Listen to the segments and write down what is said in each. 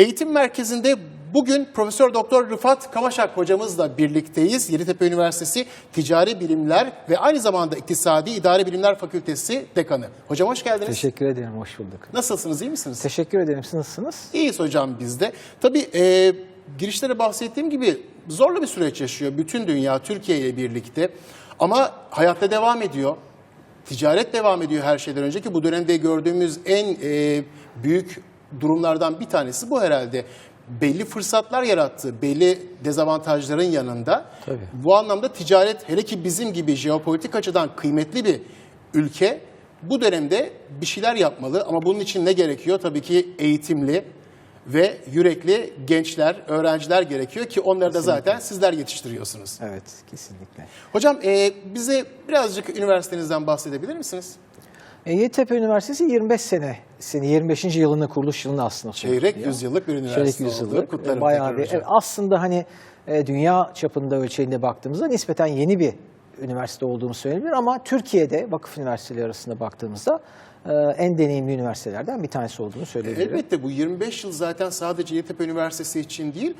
Eğitim merkezinde bugün Profesör Doktor Rıfat Kavaşak hocamızla birlikteyiz. Yeditepe Üniversitesi Ticari Bilimler ve aynı zamanda İktisadi İdari Bilimler Fakültesi dekanı. Hocam hoş geldiniz. Teşekkür ederim, hoş bulduk. Nasılsınız, iyi misiniz? Teşekkür ederim, siz nasılsınız? İyiyiz hocam biz de. Tabii e, girişte de bahsettiğim gibi zorlu bir süreç yaşıyor bütün dünya Türkiye ile birlikte. Ama hayatta devam ediyor. Ticaret devam ediyor her şeyden önce ki bu dönemde gördüğümüz en e, büyük durumlardan bir tanesi bu herhalde. Belli fırsatlar yarattı, belli dezavantajların yanında. Tabii. Bu anlamda ticaret hele ki bizim gibi jeopolitik açıdan kıymetli bir ülke bu dönemde bir şeyler yapmalı ama bunun için ne gerekiyor? Tabii ki eğitimli ve yürekli gençler, öğrenciler gerekiyor ki onları da zaten sizler yetiştiriyorsunuz. Evet, kesinlikle. Hocam e, bize birazcık üniversitenizden bahsedebilir misiniz? E, Yeditepe Üniversitesi 25 sene, sene 25. yılını kuruluş yılını aslında Çeyrek söylüyor. yüzyıllık bir üniversite Çeyrek yüzyıllık. Kutlarım e, Bayağı tekrar bir, evet, aslında hani e, dünya çapında ölçeğinde baktığımızda nispeten yeni bir üniversite olduğunu söylenebilir ama Türkiye'de vakıf üniversiteleri arasında baktığımızda e, en deneyimli üniversitelerden bir tanesi olduğunu söyleyebilirim. Elbette bu 25 yıl zaten sadece Yeditepe Üniversitesi için değil,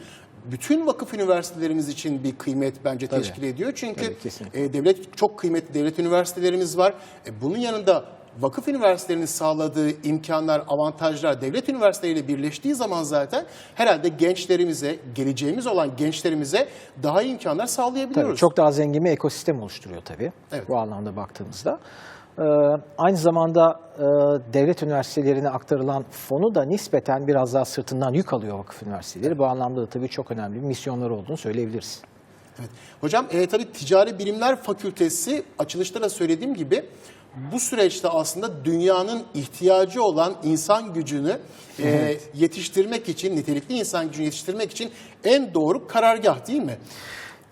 bütün vakıf üniversitelerimiz için bir kıymet bence Tabii. teşkil ediyor. Çünkü Tabii, kesinlikle. e, devlet çok kıymetli devlet üniversitelerimiz var. E, bunun yanında vakıf üniversitelerinin sağladığı imkanlar, avantajlar devlet üniversiteleriyle birleştiği zaman zaten herhalde gençlerimize, geleceğimiz olan gençlerimize daha iyi imkanlar sağlayabiliyoruz. Tabii, çok daha zengin bir ekosistem oluşturuyor tabii Evet. bu anlamda baktığımızda. Ee, aynı zamanda e, devlet üniversitelerine aktarılan fonu da nispeten biraz daha sırtından yük alıyor vakıf üniversiteleri. Bu anlamda da tabii çok önemli bir misyonları olduğunu söyleyebiliriz. Evet. Hocam e, tabii Ticari Bilimler Fakültesi açılışta da söylediğim gibi bu süreçte aslında dünyanın ihtiyacı olan insan gücünü e, yetiştirmek için, nitelikli insan gücünü yetiştirmek için en doğru karargah değil mi?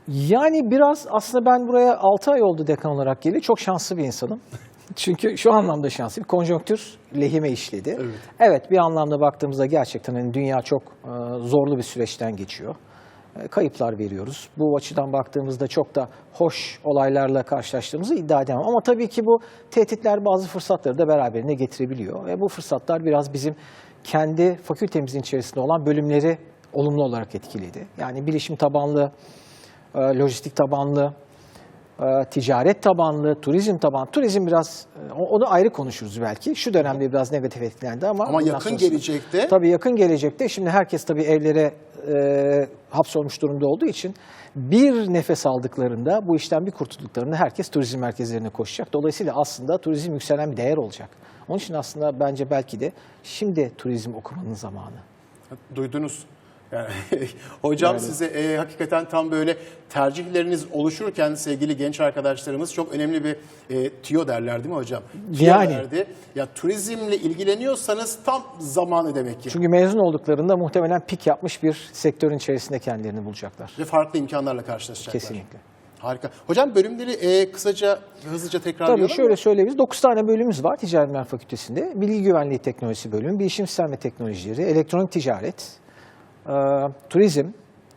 Yani biraz aslında ben buraya 6 ay oldu dekan olarak geldi. Çok şanslı bir insanım. Çünkü şu anlamda şanslı. Konjonktür lehime işledi. Evet. Evet, bir anlamda baktığımızda gerçekten hani dünya çok e, zorlu bir süreçten geçiyor. E, kayıplar veriyoruz. Bu açıdan baktığımızda çok da hoş olaylarla karşılaştığımızı iddia edemem. Ama tabii ki bu tehditler bazı fırsatları da beraberine getirebiliyor. Ve bu fırsatlar biraz bizim kendi fakültemizin içerisinde olan bölümleri olumlu olarak etkiledi. Yani bilişim tabanlı, e, lojistik tabanlı, e, ticaret tabanlı, turizm tabanlı. Turizm biraz, e, onu ayrı konuşuruz belki. Şu dönemde biraz negatif etkilendi ama... Ama bundan yakın sonrası- gelecekte Tabii yakın gelecekte şimdi herkes tabii evlere e, hapsolmuş durumda olduğu için bir nefes aldıklarında bu işten bir kurtulduklarında herkes turizm merkezlerine koşacak. Dolayısıyla aslında turizm yükselen bir değer olacak. Onun için aslında bence belki de şimdi turizm okumanın zamanı. duydunuz. Yani, hocam size e, hakikaten tam böyle tercihleriniz oluşurken sevgili genç arkadaşlarımız çok önemli bir e, tüyo derler değil mi hocam? Tüyo Yani. derdi. Ya turizmle ilgileniyorsanız tam zamanı demek ki. Çünkü mezun olduklarında muhtemelen pik yapmış bir sektörün içerisinde kendilerini bulacaklar. Ve farklı imkanlarla karşılaşacaklar. Kesinlikle. Harika. Hocam bölümleri e, kısaca hızlıca tekrarlayalım Tabii şöyle mı? söyleyebiliriz. 9 tane bölümümüz var Ticari Bilimler Fakültesi'nde. Bilgi Güvenliği Teknolojisi bölümü, Bilişim Sistem ve Teknolojileri, Elektronik Ticaret, Turizm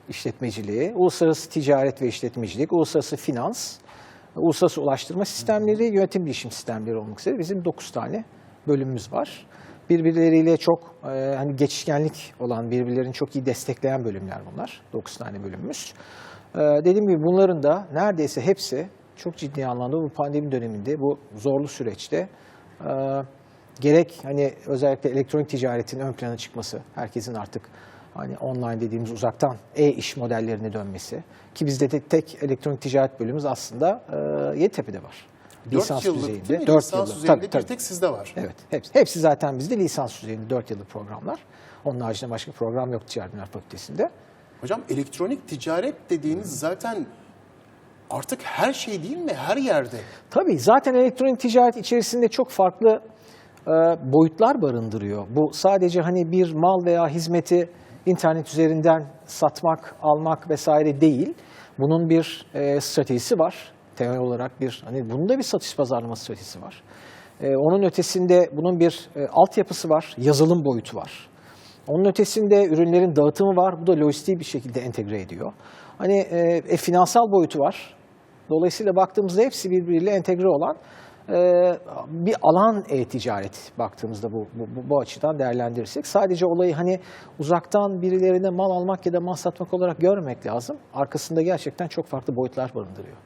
işletmeciliği, Uluslararası Ticaret ve İşletmecilik, Uluslararası Finans, Uluslararası Ulaştırma Sistemleri, Yönetim Bilişim Sistemleri olmak üzere bizim 9 tane bölümümüz var. Birbirleriyle çok e, hani geçişkenlik olan, birbirlerini çok iyi destekleyen bölümler bunlar. 9 tane bölümümüz. Ee, dediğim gibi bunların da neredeyse hepsi çok ciddi anlamda bu pandemi döneminde, bu zorlu süreçte e, gerek hani özellikle elektronik ticaretin ön plana çıkması, herkesin artık hani online dediğimiz uzaktan e-iş modellerine dönmesi ki bizde de tek elektronik ticaret bölümümüz aslında e, Yeditepe'de var. 4 yıllık değil mi? Dört Lisans yıllık. düzeyinde Tabii, bir tabii. tek sizde var. Evet, hepsi, hepsi zaten bizde lisans düzeyinde 4 yıllık programlar. Onun haricinde başka program yok Ticaret Bilimler Fakültesi'nde. Hocam elektronik ticaret dediğiniz zaten artık her şey değil mi? Her yerde. Tabii zaten elektronik ticaret içerisinde çok farklı e, boyutlar barındırıyor. Bu sadece hani bir mal veya hizmeti internet üzerinden satmak, almak vesaire değil. Bunun bir e, stratejisi var. Temel olarak bir hani bunun da bir satış pazarlama stratejisi var. E, onun ötesinde bunun bir e, altyapısı var, yazılım boyutu var. Onun ötesinde ürünlerin dağıtımı var. Bu da lojistiği bir şekilde entegre ediyor. Hani e, e, finansal boyutu var. Dolayısıyla baktığımızda hepsi birbiriyle entegre olan e, bir alan e-ticaret baktığımızda bu, bu, bu, açıdan değerlendirirsek. Sadece olayı hani uzaktan birilerine mal almak ya da mal satmak olarak görmemek lazım. Arkasında gerçekten çok farklı boyutlar barındırıyor.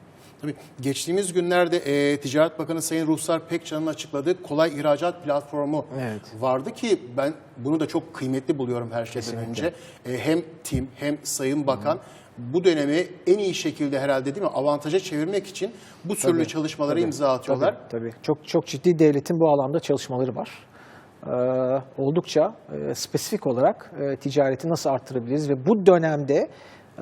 Tabii geçtiğimiz günlerde e, Ticaret Bakanı Sayın Ruhsar Pekcan'ın açıkladığı kolay ihracat platformu Evet. vardı ki ben bunu da çok kıymetli buluyorum her şeyden önce. E, hem tim hem Sayın Bakan bu dönemi en iyi şekilde herhalde değil mi avantaja çevirmek için bu türlü Tabii, çalışmalara tabii, imza atıyorlar. Tabii, tabii. Çok çok ciddi devletin bu alanda çalışmaları var. Ee, oldukça e, spesifik olarak e, ticareti nasıl arttırabiliriz ve bu dönemde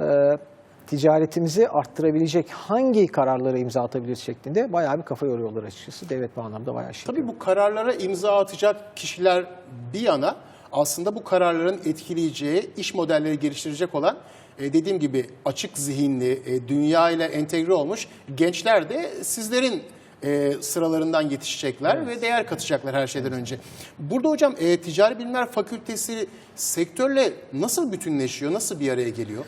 e, ticaretimizi arttırabilecek hangi kararlara imza atabiliriz şeklinde bayağı bir kafa yoruyorlar açıkçası. Devlet bu anlamda bayağı şey. Tabii bu kararlara imza atacak kişiler bir yana aslında bu kararların etkileyeceği iş modelleri geliştirecek olan e, dediğim gibi açık zihinli, e, dünya ile entegre olmuş gençler de sizlerin e, sıralarından yetişecekler ve değer katacaklar her şeyden önce. Burada hocam e, Ticari Bilimler Fakültesi sektörle nasıl bütünleşiyor, nasıl bir araya geliyor?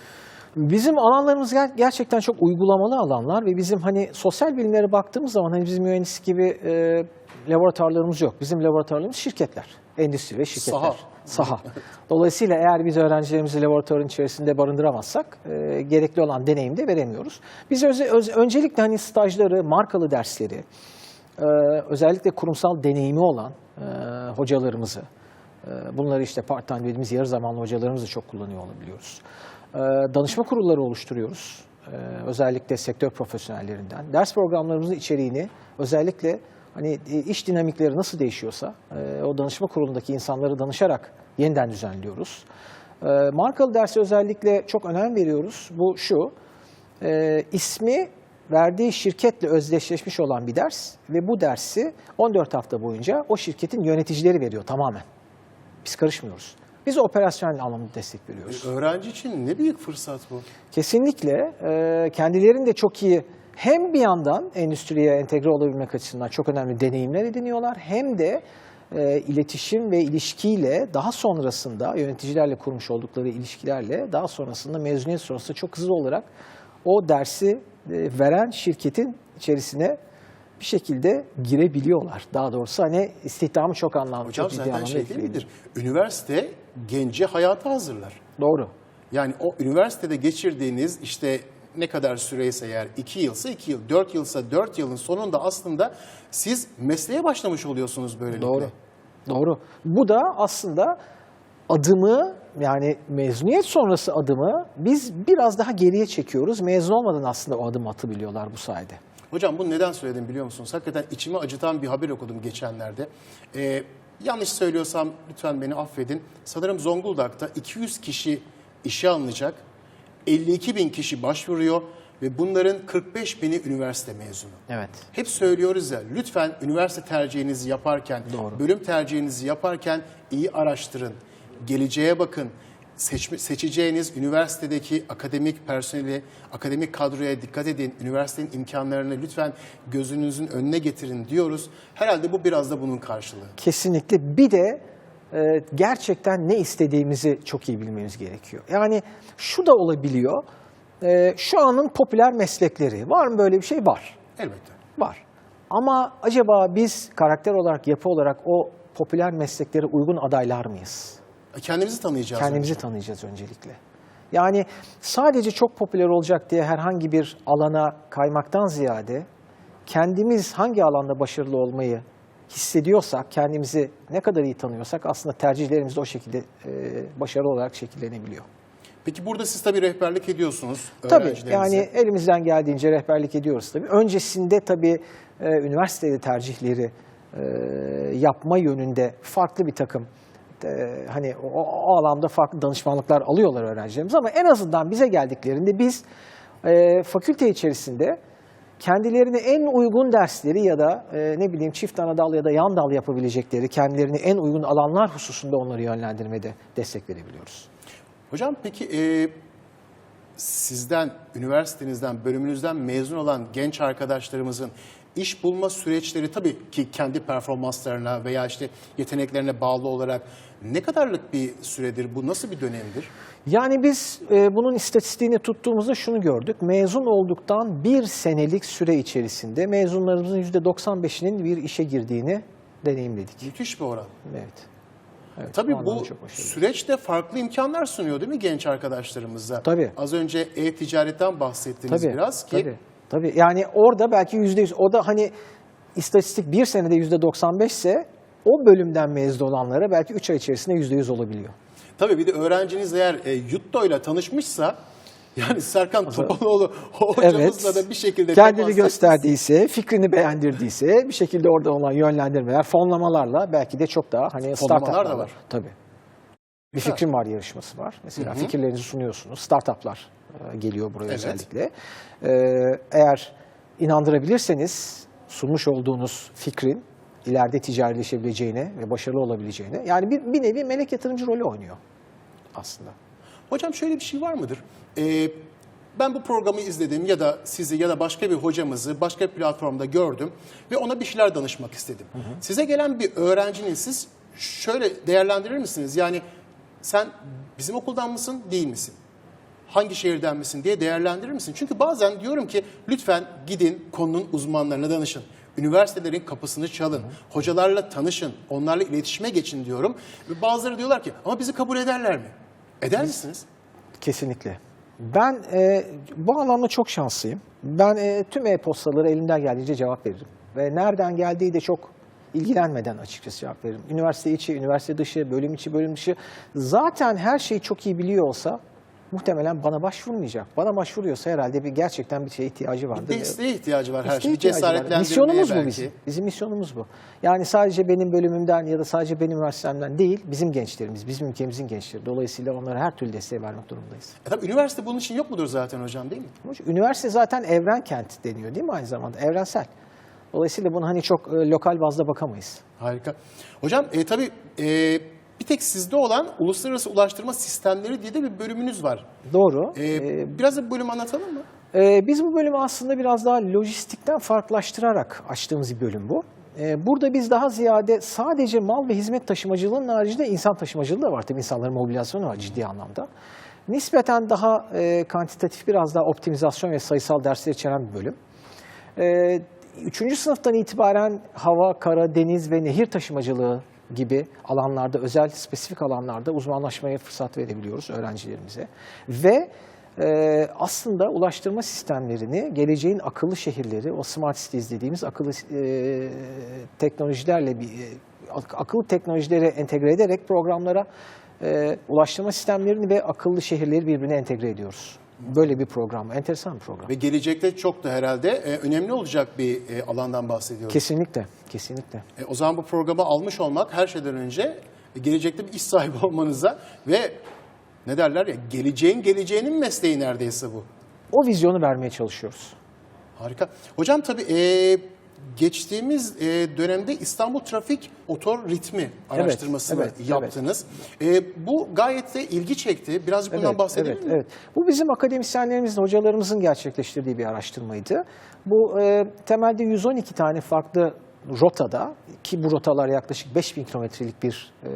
Bizim alanlarımız ger- gerçekten çok uygulamalı alanlar ve bizim hani sosyal bilimlere baktığımız zaman hani bizim mühendislik gibi e, laboratuvarlarımız yok. Bizim laboratuvarlarımız şirketler, endüstri ve şirketler. Saha. Saha. Dolayısıyla eğer biz öğrencilerimizi laboratuvarın içerisinde barındıramazsak e, gerekli olan deneyimi de veremiyoruz. Biz öze- öz- öncelikle hani stajları, markalı dersleri, e, özellikle kurumsal deneyimi olan e, hocalarımızı, e, bunları işte part-time dediğimiz yarı zamanlı hocalarımızı çok kullanıyor olabiliyoruz. E, danışma kurulları oluşturuyoruz. E, özellikle sektör profesyonellerinden. Ders programlarımızın içeriğini özellikle hani e, iş dinamikleri nasıl değişiyorsa e, o danışma kurulundaki insanları danışarak yeniden düzenliyoruz. E, markalı derse özellikle çok önem veriyoruz. Bu şu, e, ismi verdiği şirketle özdeşleşmiş olan bir ders ve bu dersi 14 hafta boyunca o şirketin yöneticileri veriyor tamamen. Biz karışmıyoruz. Biz operasyonel anlamda destek veriyoruz. Öğrenci için ne büyük fırsat bu. Kesinlikle e, kendilerini de çok iyi hem bir yandan endüstriye entegre olabilmek açısından çok önemli deneyimler ediniyorlar hem de e, iletişim ve ilişkiyle daha sonrasında yöneticilerle kurmuş oldukları ilişkilerle daha sonrasında mezuniyet sonrasında çok hızlı olarak o dersi e, veren şirketin içerisine bir şekilde girebiliyorlar. Daha doğrusu hani istihdamı çok anlamlı, Hocam çok zaten şey değil midir? Üniversite genci hayata hazırlar. Doğru. Yani o üniversitede geçirdiğiniz işte ne kadar süreyse eğer 2 yılsa 2 yıl, 4 yılsa 4 yılın sonunda aslında siz mesleğe başlamış oluyorsunuz böylelikle. Doğru. Doğru. Bu da aslında adımı yani mezuniyet sonrası adımı biz biraz daha geriye çekiyoruz. Mezun olmadan aslında o adımı atabiliyorlar bu sayede. Hocam bunu neden söyledim biliyor musunuz? Hakikaten içimi acıtan bir haber okudum geçenlerde. Ee, yanlış söylüyorsam lütfen beni affedin. Sanırım Zonguldak'ta 200 kişi işe alınacak. 52 bin kişi başvuruyor ve bunların 45 bini üniversite mezunu. Evet. Hep söylüyoruz ya lütfen üniversite tercihinizi yaparken, Doğru. bölüm tercihinizi yaparken iyi araştırın. Geleceğe bakın. Seçme- seçeceğiniz üniversitedeki akademik personeli, akademik kadroya dikkat edin. Üniversitenin imkanlarını lütfen gözünüzün önüne getirin diyoruz. Herhalde bu biraz da bunun karşılığı. Kesinlikle. Bir de e, gerçekten ne istediğimizi çok iyi bilmemiz gerekiyor. Yani şu da olabiliyor. E, şu anın popüler meslekleri. Var mı böyle bir şey? Var. Elbette. Var. Ama acaba biz karakter olarak, yapı olarak o popüler mesleklere uygun adaylar mıyız? Kendimizi tanıyacağız. Kendimizi önce. tanıyacağız öncelikle. Yani sadece çok popüler olacak diye herhangi bir alana kaymaktan ziyade kendimiz hangi alanda başarılı olmayı hissediyorsak, kendimizi ne kadar iyi tanıyorsak aslında tercihlerimiz de o şekilde e, başarılı olarak şekillenebiliyor. Peki burada siz tabii rehberlik ediyorsunuz Tabii yani elimizden geldiğince rehberlik ediyoruz tabii. Öncesinde tabii e, üniversitede tercihleri e, yapma yönünde farklı bir takım e, hani o, o alanda farklı danışmanlıklar alıyorlar öğrencilerimiz ama en azından bize geldiklerinde biz e, fakülte içerisinde kendilerine en uygun dersleri ya da e, ne bileyim çift ana dal ya da yan dal yapabilecekleri kendilerini en uygun alanlar hususunda onları yönlendirmede destek verebiliyoruz. Hocam peki e, sizden, üniversitenizden, bölümünüzden mezun olan genç arkadaşlarımızın iş bulma süreçleri tabii ki kendi performanslarına veya işte yeteneklerine bağlı olarak ne kadarlık bir süredir? Bu nasıl bir dönemdir? Yani biz e, bunun istatistiğini tuttuğumuzda şunu gördük. Mezun olduktan bir senelik süre içerisinde mezunlarımızın %95'inin bir işe girdiğini deneyimledik. Müthiş bir oran. Evet. evet Tabii bu çok başarılı. süreç de farklı imkanlar sunuyor değil mi genç arkadaşlarımıza? Tabii. Az önce e-ticaretten bahsettiniz Tabii, biraz ki. Tabii, tabii. Yani orada belki yüzde yüz, o da hani istatistik bir senede yüzde 95 ise o bölümden mezun olanlara belki 3 ay içerisinde yüzde yüz olabiliyor. Tabii bir de öğrenciniz eğer e, Yutto ile tanışmışsa yani Serkan Topaloğlu hocamızla da bir şekilde kendini gösterdiyse, fikrini beğendirdiyse bir şekilde orada olan yönlendirmeler, fonlamalarla belki de çok daha hani Fonlamalar da var. Tabii. Bir fikrim var yarışması var. Mesela fikirlerinizi sunuyorsunuz. Startuplar e, geliyor buraya Evet. özellikle. E, eğer inandırabilirseniz sunmuş olduğunuz fikrin ileride ticarileşebileceğine ve başarılı olabileceğine yani bir, bir nevi melek yatırımcı rolü oynuyor aslında. Hocam şöyle bir şey var mıdır? Ee, ben bu programı izledim ya da sizi ya da başka bir hocamızı başka bir platformda gördüm ve ona bir şeyler danışmak istedim. Size gelen bir öğrencinin siz şöyle değerlendirir misiniz? Yani sen bizim okuldan mısın, değil misin? Hangi şehirden misin diye değerlendirir misin? Çünkü bazen diyorum ki lütfen gidin konunun uzmanlarına danışın. Üniversitelerin kapısını çalın. Hocalarla tanışın. Onlarla iletişime geçin diyorum. Ve bazıları diyorlar ki ama bizi kabul ederler mi? Eder misiniz? Kesinlikle. Ben e, bu anlamda çok şanslıyım. Ben e, tüm e-postaları elimden geldiğince cevap veririm. Ve nereden geldiği de çok ilgilenmeden açıkçası cevap veririm. Üniversite içi, üniversite dışı, bölüm içi, bölüm dışı. Zaten her şeyi çok iyi biliyor olsa muhtemelen bana başvurmayacak. Bana başvuruyorsa herhalde bir gerçekten bir şeye ihtiyacı vardır. Desteğe ihtiyacı var her şey. var. Cesaretlendirmeye Misyonumuz belki. bu bizim. Bizim misyonumuz bu. Yani sadece benim bölümümden ya da sadece benim üniversitemden değil, bizim gençlerimiz, bizim ülkemizin gençleri. Dolayısıyla onlara her türlü desteği vermek durumundayız. E tabii üniversite bunun için yok mudur zaten hocam değil mi? Üniversite zaten evren kent deniyor değil mi aynı zamanda? Evrensel. Dolayısıyla bunu hani çok e, lokal bazda bakamayız. Harika. Hocam e, tabii e, bir tek sizde olan uluslararası ulaştırma sistemleri diye de bir bölümünüz var. Doğru. E, Ee, biraz da bu bölümü anlatalım mı? Ee, biz bu bölümü aslında biraz daha lojistikten farklılaştırarak açtığımız bir bölüm bu. Ee, burada biz daha ziyade sadece mal ve hizmet taşımacılığının haricinde insan taşımacılığı da var. Tabii insanların mobilizasyonu var ciddi anlamda. Nispeten daha e, kantitatif, biraz daha optimizasyon ve sayısal dersler içeren bir bölüm. Ee, Üçüncü sınıftan itibaren hava, kara, deniz ve nehir taşımacılığı gibi alanlarda, özel spesifik alanlarda uzmanlaşmaya fırsat verebiliyoruz öğrencilerimize. Ve e, aslında ulaştırma sistemlerini, geleceğin akıllı şehirleri, o smart cities dediğimiz akıllı e, teknolojilerle, bir, e, ak- akıllı teknolojileri entegre ederek programlara e, ulaştırma sistemlerini ve akıllı şehirleri birbirine entegre ediyoruz. Böyle bir program, enteresan bir program. Ve gelecekte çok da herhalde e, önemli olacak bir e, alandan bahsediyoruz. Kesinlikle, kesinlikle. E, o zaman bu programı almış olmak her şeyden önce e, gelecekte bir iş sahibi olmanıza ve ne derler ya geleceğin geleceğinin mesleği neredeyse bu. O vizyonu vermeye çalışıyoruz. Harika. Hocam tabii e, geçtiğimiz e, dönemde İstanbul Trafik Otor Ritmi araştırmasını evet, evet. yaptınız. E, bu gayet de ilgi çekti. Birazcık bundan bahsedelim evet, mi? evet. Bu bizim akademisyenlerimizin, hocalarımızın gerçekleştirdiği bir araştırmaydı. Bu e, temelde 112 tane farklı rotada ki bu rotalar yaklaşık 5000 kilometrelik bir e,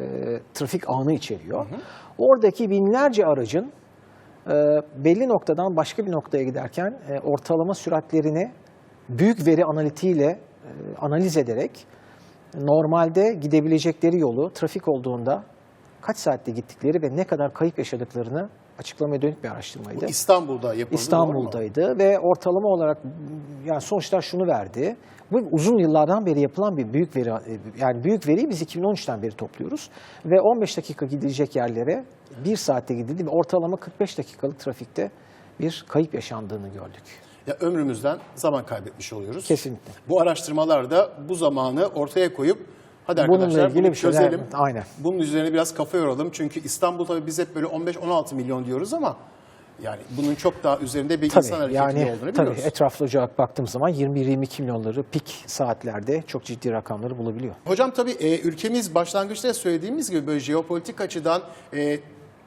trafik ağını içeriyor. Oradaki binlerce aracın e, belli noktadan başka bir noktaya giderken e, ortalama süratlerini büyük veri analitiğiyle e, analiz ederek normalde gidebilecekleri yolu trafik olduğunda kaç saatte gittikleri ve ne kadar kayıp yaşadıklarını açıklamaya dönük bir araştırmaydı. Bu İstanbul'da yapıldı. İstanbul'daydı ve ortalama olarak yani sonuçlar şunu verdi. Bu uzun yıllardan beri yapılan bir büyük veri yani büyük veriyi biz 2013'ten beri topluyoruz ve 15 dakika gidilecek yerlere 1 saatte gidildi ve ortalama 45 dakikalık trafikte bir kayıp yaşandığını gördük. Ya ömrümüzden zaman kaybetmiş oluyoruz. Kesinlikle. Bu araştırmalar da bu zamanı ortaya koyup hadi Bununla arkadaşlar ilgili bunu bir şeyler- çözelim. aynen. Bunun üzerine biraz kafa yoralım. Çünkü İstanbul tabii biz hep böyle 15-16 milyon diyoruz ama yani bunun çok daha üzerinde bir insan hareketli olduğunu tabii biliyoruz. etraflı olarak baktığım zaman 21-22 milyonları pik saatlerde çok ciddi rakamları bulabiliyor. Hocam tabii e, ülkemiz başlangıçta söylediğimiz gibi böyle jeopolitik açıdan e,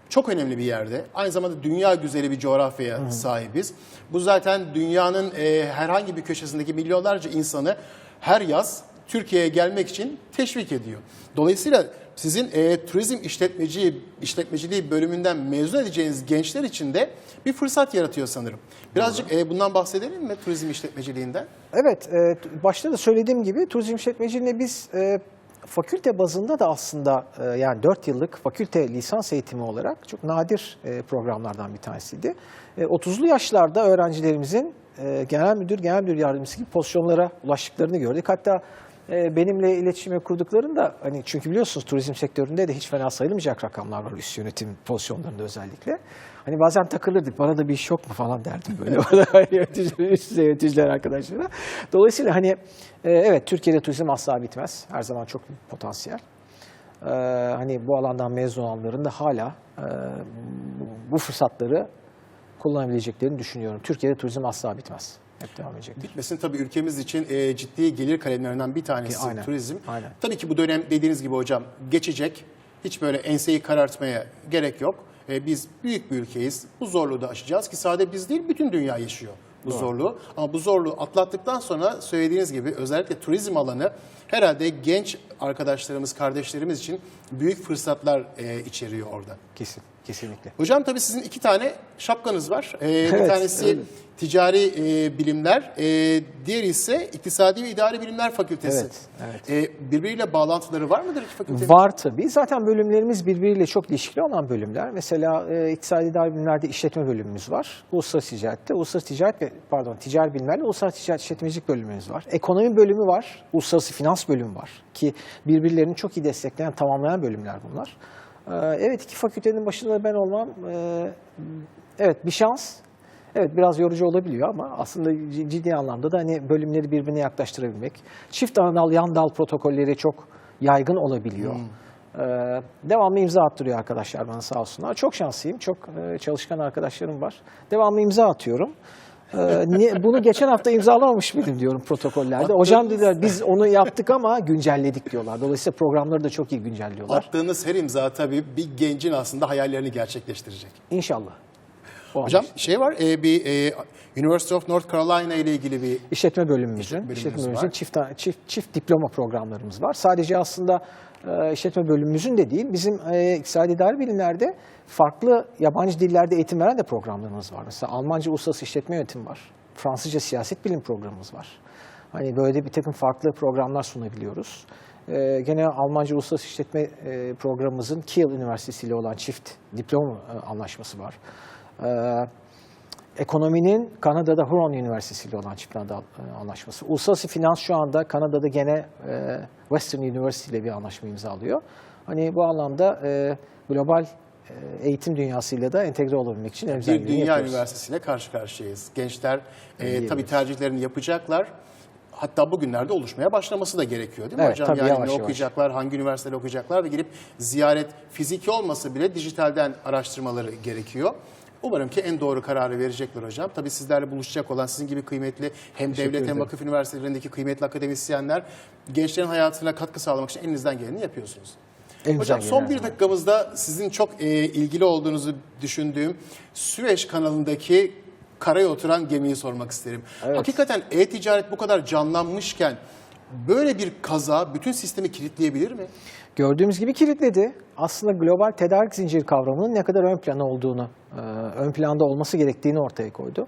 çok önemli bir yerde. Aynı zamanda dünya güzeli bir coğrafyaya sahibiz. Bu zaten dünyanın e, herhangi bir köşesindeki milyonlarca insanı her yaz Türkiye'ye gelmek için teşvik ediyor. Dolayısıyla sizin e, turizm işletmeci işletmeciliği bölümünden mezun edeceğiniz gençler için de bir fırsat yaratıyor sanırım. Birazcık e, bundan bahsedelim mi turizm işletmeciliğinden? Evet, e, başta da söylediğim gibi turizm işletmeciliğine biz e, fakülte bazında da aslında e, yani 4 yıllık fakülte lisans eğitimi olarak çok nadir e, programlardan bir tanesiydi. E, 30'lu yaşlarda öğrencilerimizin e, genel müdür, genel müdür yardımcısı gibi pozisyonlara ulaştıklarını gördük. Hatta benimle iletişime kurduklarında hani çünkü biliyorsunuz turizm sektöründe de hiç fena sayılmayacak rakamlar var üst yönetim pozisyonlarında özellikle. Hani bazen takılırdık bana da bir iş yok mu falan derdim böyle yöneticiler, üst yöneticiler arkadaşlara. Dolayısıyla hani e, evet Türkiye'de turizm asla bitmez. Her zaman çok büyük potansiyel. Ee, hani bu alandan mezun olanların da hala e, bu fırsatları kullanabileceklerini düşünüyorum. Türkiye'de turizm asla bitmez. Hep devam edecektir. Bitmesin tabii ülkemiz için e, ciddi gelir kalemlerinden bir tanesi aynen, turizm. aynen. Tabii ki bu dönem dediğiniz gibi hocam geçecek. Hiç böyle enseyi karartmaya gerek yok. E, biz büyük bir ülkeyiz. Bu zorluğu da aşacağız ki sadece biz değil bütün dünya yaşıyor bu zorluğu. Ama bu zorluğu atlattıktan sonra söylediğiniz gibi özellikle turizm alanı herhalde genç arkadaşlarımız, kardeşlerimiz için büyük fırsatlar e, içeriyor orada. Kesin, kesinlikle. Hocam tabii sizin iki tane şapkanız var. Ee, bir Evet, tanesi öyle. ticari e, bilimler, e, diğeri ise iktisadi ve idari bilimler fakültesi. Evet, evet. E, birbiriyle bağlantıları var mıdır iki fakültenin? Var tabii. Zaten bölümlerimiz birbiriyle çok ilişkili olan bölümler. Mesela e, iktisadi idari bilimlerde işletme bölümümüz var. Uluslararası ticarette, uluslararası ticaret ve pardon ticari bilimlerle uluslararası ticaret işletmecilik bölümümüz var. Ekonomi bölümü var, uluslararası finans bölümü var ki birbirlerini çok iyi destekleyen, tamamlayan bölümler bunlar. E, evet iki fakültenin başında ben olmam e, evet bir şans. Evet biraz yorucu olabiliyor ama aslında ciddi anlamda da hani bölümleri birbirine yaklaştırabilmek. Çift ana dal, yan dal protokolleri çok yaygın olabiliyor. Ee, devamlı imza attırıyor arkadaşlar bana sağ olsunlar. Çok şanslıyım. Çok e, çalışkan arkadaşlarım var. Devamlı imza atıyorum. Ee, niye- bunu geçen hafta imzalamamış mıydım diyorum protokollerde. Hocam dediler biz onu yaptık ama güncelledik diyorlar. Dolayısıyla programları da çok iyi güncelliyorlar. Attığınız her imza tabii bir gencin aslında hayallerini gerçekleştirecek. İnşallah. O Hocam şey var, e, bir e, University of North Carolina ile ilgili bir İşletme bölümümüzün, bölümümüz işletme var. çift, çift, çift diploma programlarımız var. Sadece aslında e, işletme bölümümüzün de değil, bizim e, iktisadi idari bilimlerde farklı yabancı dillerde eğitim veren de programlarımız var. Mesela Almanca Uluslararası İşletme Yönetimi var. Fransızca Siyaset Bilim programımız var. Hani böyle bir takım farklı programlar sunabiliyoruz. E, gene Almanca Uluslararası İşletme e, programımızın Kiel Üniversitesi ile olan çift diploma e, anlaşması var. E, Ekonominin Kanada'da Huron Üniversitesi ile olan çift e, anlaşması. Uluslararası finans şu anda Kanada'da gene e, Western University ile bir anlaşma imzalıyor. Hani bu anlamda e, global e, eğitim dünyasıyla da entegre olabilmek için elimizden bir dünya yapıyoruz. üniversitesiyle karşı karşıyayız. Gençler e, tabii tercihlerini yapacaklar. Hatta bugünlerde oluşmaya başlaması da gerekiyor değil mi Evet, hocam? tabii, yani yavaş ne yavaş. okuyacaklar, hangi üniversitede okuyacaklar ve girip ziyaret fiziki olmasa bile dijitalden araştırmaları gerekiyor. Umarım ki en doğru kararı verecekler hocam. Tabii sizlerle buluşacak olan sizin gibi kıymetli hem devlet hem ederim. vakıf üniversitelerindeki kıymetli akademisyenler gençlerin hayatına katkı sağlamak için elinizden geleni yapıyorsunuz. Elimizden Hocam son bir dakikamızda sizin çok e, ilgili olduğunuzu düşündüğüm Süveyş kanalındaki karaya oturan gemiyi sormak isterim. Evet. Hakikaten e-ticaret bu kadar canlanmışken böyle bir kaza bütün sistemi kilitleyebilir mi? Gördüğümüz gibi kilitledi. Aslında global tedarik zinciri kavramının ne kadar ön plana olduğunu, e, ön planda olması gerektiğini ortaya koydu.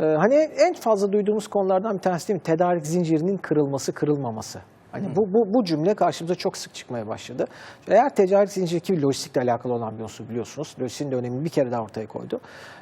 E, Hani en fazla duyduğumuz konulardan bir tanesi değil mi? Tedarik zincirinin kırılması, kırılmaması. Hani bu, bu, bu cümle karşımıza çok sık çıkmaya başladı. Eğer tedarik zinciri ki lojistikle alakalı olan bir unsur biliyorsunuz. Lojistiğin de önemini bir kere daha ortaya koydu.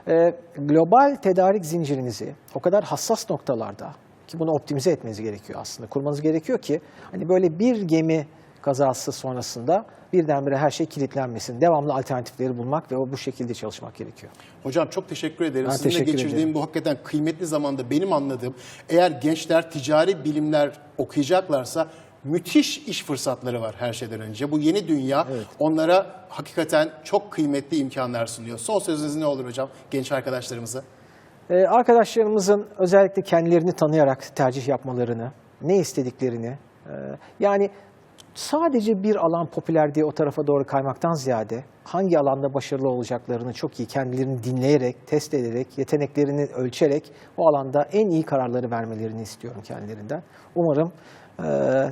E, global tedarik zincirinizi o kadar hassas noktalarda ki bunu optimize etmeniz gerekiyor aslında. Kurmanız gerekiyor ki hani böyle bir gemi kazası sonrasında birdenbire her şey kilitlenmesin. Devamlı alternatifleri bulmak ve o bu şekilde çalışmak gerekiyor. Hocam çok teşekkür ederim. Ben Sizinle teşekkür geçirdiğim ederim. bu hakikaten kıymetli zamanda benim anladığım eğer gençler ticari bilimler okuyacaklarsa müthiş iş fırsatları var her şeyden önce. Bu yeni dünya onlara hakikaten çok kıymetli imkanlar sunuyor. Son sözünüz ne olur hocam genç arkadaşlarımıza? Ee, arkadaşlarımızın özellikle kendilerini tanıyarak tercih yapmalarını, ne istediklerini, e, yani sadece bir alan popüler diye o tarafa doğru kaymaktan ziyade hangi alanda başarılı olacaklarını çok iyi kendilerini dinleyerek, test ederek, yeteneklerini ölçerek o alanda en iyi kararları vermelerini istiyorum kendilerinden. Umarım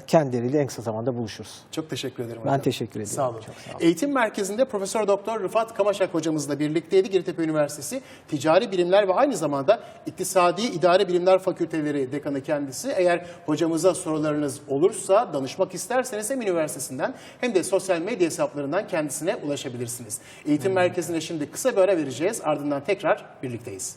kendileriyle en kısa zamanda buluşuruz. Çok teşekkür ederim Ben hocam. teşekkür ediyorum. Sağ olun. Çok sağ olun. Eğitim Merkezi'nde Profesör Doktor Rıfat Kamaşak hocamızla birlikteydi. Girtepe Üniversitesi Ticari Bilimler ve aynı zamanda İktisadi İdare Bilimler Fakülteleri Dekanı kendisi. Eğer hocamıza sorularınız olursa danışmak isterseniz hem üniversitesinden hem de sosyal medya hesaplarından kendisine ulaşabilirsiniz. Eğitim Merkezi'ne şimdi kısa bir ara vereceğiz. Ardından tekrar birlikteyiz.